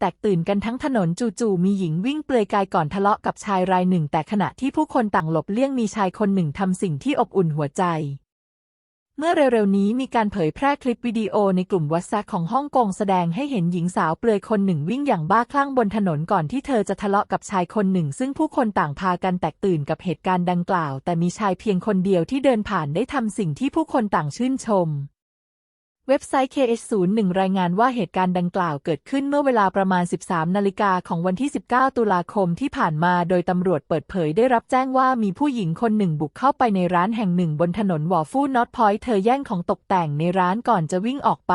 แตกตื่นกันทั้งถนนจู่ๆมีหญิงวิ่งเปลือยกายก่อนทะเลาะกับชายรายหนึ่ง แต่ขณะที่ผู้คนต่างหลบเลี่ยงมีชายคนหนึ่งทำสิ่งที่อบอุ่นหัวใจ เมื่อเร็วๆนี้มีการเผยแพร่คลิปวิดีโอในกลุ่มวั s แ p ของฮ่องกงแสดงให้เห็นหญิงสาวเปลือยคนหนึ่งวิ่งอย่างบ้าคลั่งบนถนนก่อนที่เธอจะทะเลาะกับชายคนหนึ่ง ซึ่งผู้คนต่างพากันแตกตื่นกับเหตุการณ์ดังกล่าว แต่มีชายเพียงคนเดียวที่เดินผ่านได้ทำสิ่งที่ผู้คนต่างชื่นชม เว็บไซต์ KS01 รายงานว่าเหตุการณ์ดังกล่าวเกิดขึ้นเมื่อเวลาประมาณ 13 นาฬิกาของวันที่ 19 ตุลาคมที่ผ่านมา โดยตำรวจเปิดเผยได้รับแจ้งว่ามีผู้หญิงคนหนึ่งบุกเข้าไปในร้านแห่งหนึ่งบนถนนวอฟู่นอตพอยต์เธอแย่งของตกแต่งในร้านก่อนจะวิ่งออกไป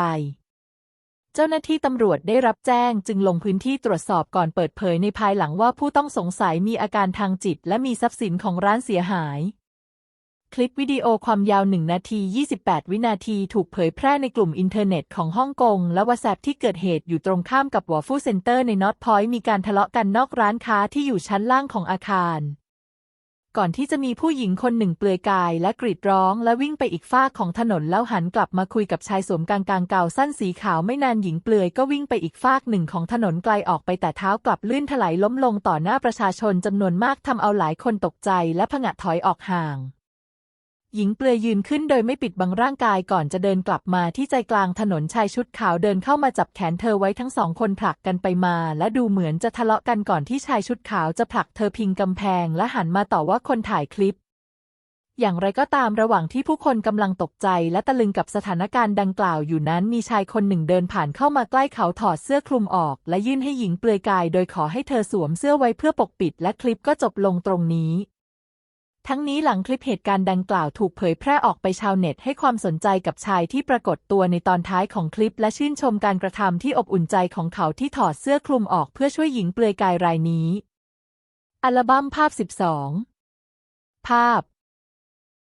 เจ้าหน้าที่ตำรวจได้รับแจ้งจึงลงพื้นที่ตรวจสอบก่อนเปิดเผยในภายหลังว่าผู้ต้องสงสัยมีอาการทางจิต และมีทรัพย์สินของร้านเสียหาย คลิปวิดีโอความยาว 1 นาที 28 วินาทีถูกเผยแพร่ในกลุ่มอินเทอร์เน็ตของฮ่องกง และว h แ t ที่เกิดเหตุอยู่ตรงข้ามกับวอฟูเซ็นเตอร์ในนอตพอยต์มีการทะเลาะกันนอกร้านค้าที่อยู่ชั้นล่างของอาคาร ก่อนที่จะมีผู้หญิงคนหนึ่งเปลือยกายและกรีดร้องและวิ่งไปอีกฟาของถนนแล้วหันกลับมาคุยกับชายสวมกางกางเก่าสั้นสีขาวไม่นานหญิงเปลือยก็วิ่งไปอีกฟากหนึ่งของถนนไกลออกไปแต่เท้ากลับลื่นถลายล้มลงต่อหน้าประชาชนจำนวนมากทำเอาหลายคนตกใจและผงะถอยออกห่าง หญิงเปลือยยืนขึ้นโดยไม่ปิดบังร่างกายก่อนจะเดินกลับมาที่ใจกลางถนนชายชุดขาวเดินเข้ามาจับแขนเธอไว้ทั้งสองคนผลักกันไปมา และดูเหมือนจะทะเลาะกันก่อนที่ชายชุดขาวจะผลักเธอพิงกำแพง และหันมาต่อว่าคนถ่ายคลิป อย่างไรก็ตามระหว่างที่ผู้คนกำลังตกใจและตะลึงกับสถานการณ์ดังกล่าวอยู่นั้น มีชายคนหนึ่งเดินผ่านเข้ามาใกล้เขาถอดเสื้อคลุมออก และยื่นให้หญิงเปลือยกาย โดยขอให้เธอสวมเสื้อไว้เพื่อปกปิด และคลิปก็จบลงตรงนี้ ทั้งนี้หลังคลิปเหตุการณ์ดังกล่าวถูกเผยแพร่ออกไปชาวเน็ตให้ความสนใจกับชายที่ปรากฏตัวในตอนท้ายของคลิปและชื่นชมการกระทำที่อบอุ่นใจของเขาที่ถอดเสื้อคลุมออกเพื่อช่วยหญิงเปลือยกายรายนี้ อัลบั้มภาพ 12 ภาพ